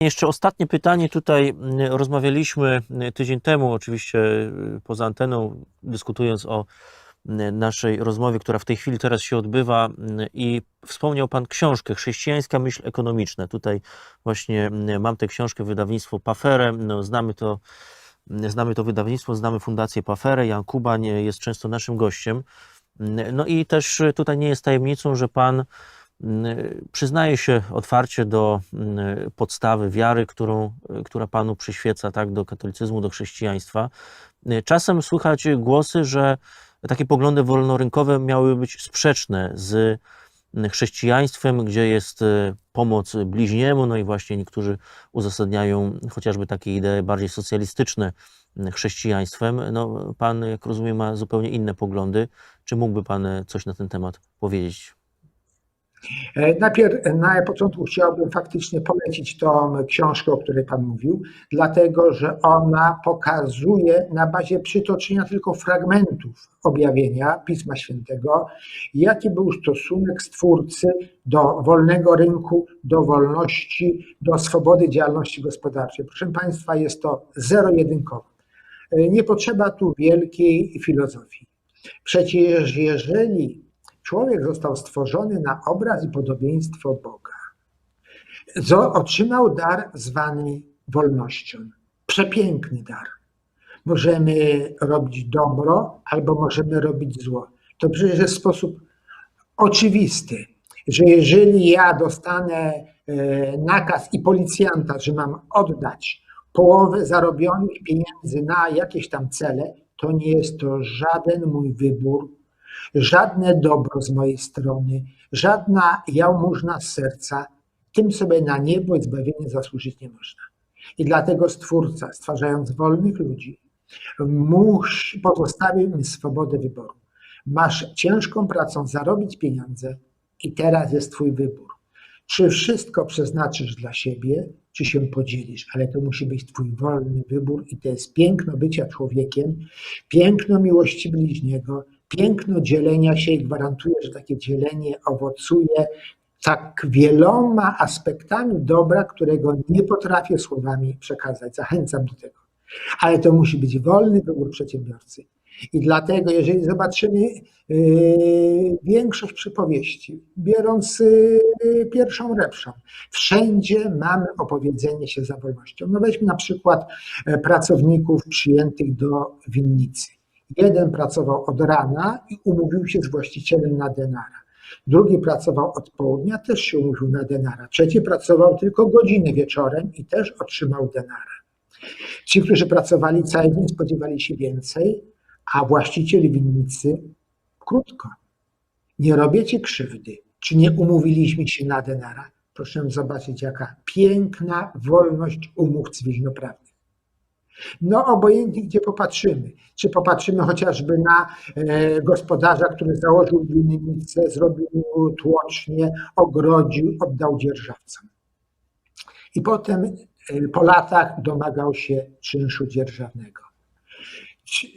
Jeszcze ostatnie pytanie. Tutaj mm, rozmawialiśmy mm, tydzień temu, oczywiście y, poza anteną, dyskutując o mm, naszej rozmowie, która w tej chwili teraz się odbywa, i wspomniał Pan książkę Chrześcijańska myśl ekonomiczna. Tutaj właśnie mam tę książkę, wydawnictwo Pafere. No, znamy to, znamy to wydawnictwo, znamy Fundację Pafere. Jan Kubań jest często naszym gościem. No i też y, tutaj nie jest tajemnicą, że Pan przyznaje się otwarcie do mm, podstawy wiary, którą, która Panu przyświeca, tak, do katolicyzmu, do chrześcijaństwa. Czasem słychać głosy, że takie poglądy wolnorynkowe miały być sprzeczne z chrześcijaństwem, gdzie jest pomoc bliźniemu, no i właśnie niektórzy uzasadniają chociażby takie idee bardziej socjalistyczne chrześcijaństwem. No, pan, jak rozumiem, ma zupełnie inne poglądy. Czy mógłby Pan coś na ten temat powiedzieć? E, Najpierw na początku chciałbym faktycznie polecić tą książkę, o której Pan mówił, dlatego że ona pokazuje na bazie przytoczenia tylko fragmentów objawienia Pisma Świętego, jaki był stosunek Stwórcy do wolnego rynku, do wolności, do swobody działalności gospodarczej. Proszę Państwa, jest to zero-jedynkowo. E, Nie potrzeba tu wielkiej filozofii. Przecież jeżeli człowiek został stworzony na obraz i podobieństwo Boga. Otrzymał dar zwany wolnością. Przepiękny dar. Możemy robić dobro albo możemy robić zło. To przecież jest sposób oczywisty, że jeżeli ja dostanę e, nakaz i policjanta, że mam oddać połowę zarobionych pieniędzy na jakieś tam cele, to nie jest to żaden mój wybór, żadne dobro z mojej strony, żadna jałmużna z serca, tym sobie na niebo i zbawienie zasłużyć nie można. I dlatego Stwórca, stwarzając wolnych ludzi, musi, pozostawił mi swobodę wyboru. Masz ciężką pracą zarobić pieniądze i teraz jest Twój wybór. Czy wszystko przeznaczysz dla siebie, czy się podzielisz, ale to musi być Twój wolny wybór i to jest piękno bycia człowiekiem, piękno miłości bliźniego, piękno dzielenia się i gwarantuję, że takie dzielenie owocuje tak wieloma aspektami dobra, którego nie potrafię słowami przekazać. Zachęcam do tego. Ale to musi być wolny wybór przedsiębiorcy. I dlatego, jeżeli zobaczymy yy, większość przypowieści, biorąc yy, pierwszą lepszą, wszędzie mamy opowiedzenie się za wolnością. No weźmy na przykład e, pracowników przyjętych do winnicy. Jeden pracował od rana i umówił się z właścicielem na denara. Drugi pracował od południa, też się umówił na denara. Trzeci pracował tylko godzinę wieczorem i też otrzymał denara. Ci, którzy pracowali cały dzień, spodziewali się więcej, a właściciel winnicy krótko. Nie robię ci krzywdy. Czy nie umówiliśmy się na denara? Proszę zobaczyć, jaka piękna wolność umów cywilnoprawnych. No, obojętnie gdzie popatrzymy. Czy popatrzymy chociażby na e, gospodarza, który założył winnicę, zrobił tłocznie, ogrodził, oddał dzierżawcom. I potem e, po latach domagał się czynszu dzierżawnego.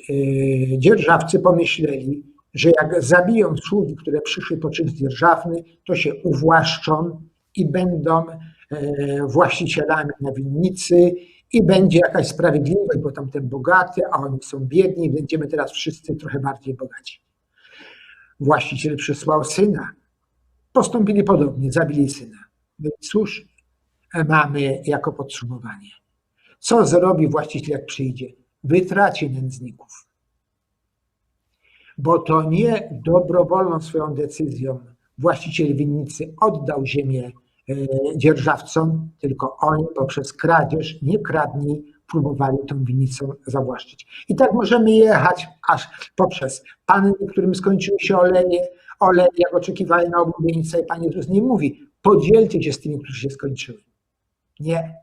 E, Dzierżawcy pomyśleli, że jak zabiją sługi, które przyszły po czynsz dzierżawny, to się uwłaszczą i będą właścicielami na winnicy i będzie jakaś sprawiedliwość, bo tamten bogaty, a oni są biedni, będziemy teraz wszyscy trochę bardziej bogaci. Właściciel przysłał syna. Postąpili podobnie, zabili syna. No i cóż mamy jako podsumowanie? Co zrobi właściciel, jak przyjdzie? Wytraci nędzników. Bo to nie dobrowolną swoją decyzją właściciel winnicy oddał ziemię dzierżawcom, tylko oni poprzez kradzież, nie kradnij, próbowali tą winnicą zawłaszczyć. I tak możemy jechać aż poprzez panny, którym skończyły się oleje, olej, jak oczekiwali na oblubieńca i Pan Jezus nie mówi, podzielcie się z tymi, którzy się skończyły. Nie.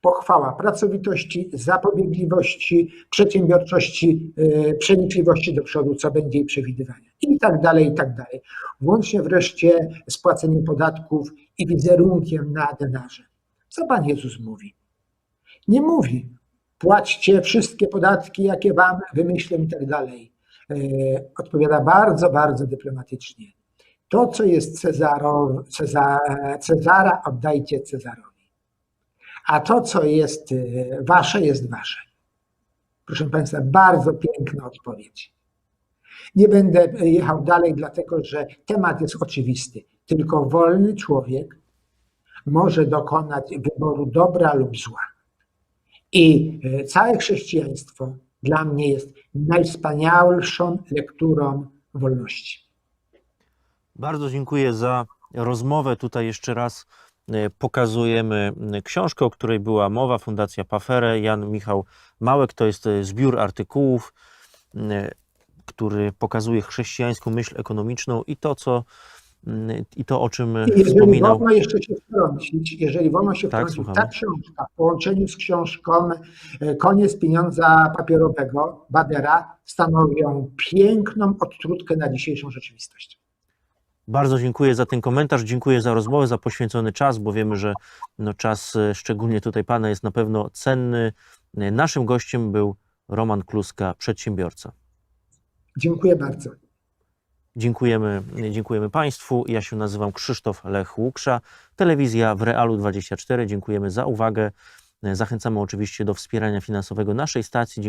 Pochwała pracowitości, zapobiegliwości, przedsiębiorczości, yy, przenikliwości do przodu, co będzie i przewidywania. I tak dalej, i tak dalej. Włącznie wreszcie z płaceniem podatków i wizerunkiem na denarze. Co Pan Jezus mówi? Nie mówi, płaćcie wszystkie podatki, jakie Wam wymyślę i tak dalej. E, Odpowiada bardzo, bardzo dyplomatycznie. To, co jest Cezaro, Ceza, Cezara, oddajcie Cezarowi. a to, co jest e, wasze, jest wasze. Proszę Państwa, bardzo piękna odpowiedź. Nie będę jechał dalej, dlatego że temat jest oczywisty. Tylko wolny człowiek może dokonać wyboru dobra lub zła. I e, całe chrześcijaństwo dla mnie jest najwspanialszą lekturą wolności. Bardzo dziękuję za rozmowę. Tutaj jeszcze raz e, pokazujemy książkę, o której była mowa, Fundacja Pafere, Jan Michał Małek. To jest e, zbiór artykułów, który pokazuje chrześcijańską myśl ekonomiczną i to, co, i to o czym e, Jeżeli wspominał. wolno jeszcze się wtrącić, jeżeli wolno się Tak, wtrącić, ta książka w połączeniu z książką e, Koniec pieniądza papierowego Badera stanowią piękną odtrutkę na dzisiejszą rzeczywistość. Bardzo dziękuję za ten komentarz, dziękuję za rozmowę, za poświęcony czas, bo wiemy, że no czas, e, szczególnie tutaj Pana, jest na pewno cenny. Naszym gościem był Roman Kluska, przedsiębiorca. Dziękuję bardzo. Dziękujemy, dziękujemy Państwu. Ja się nazywam Krzysztof Lech Łuksza, telewizja w Realu 24. Dziękujemy za uwagę. Zachęcamy oczywiście do wspierania finansowego naszej stacji.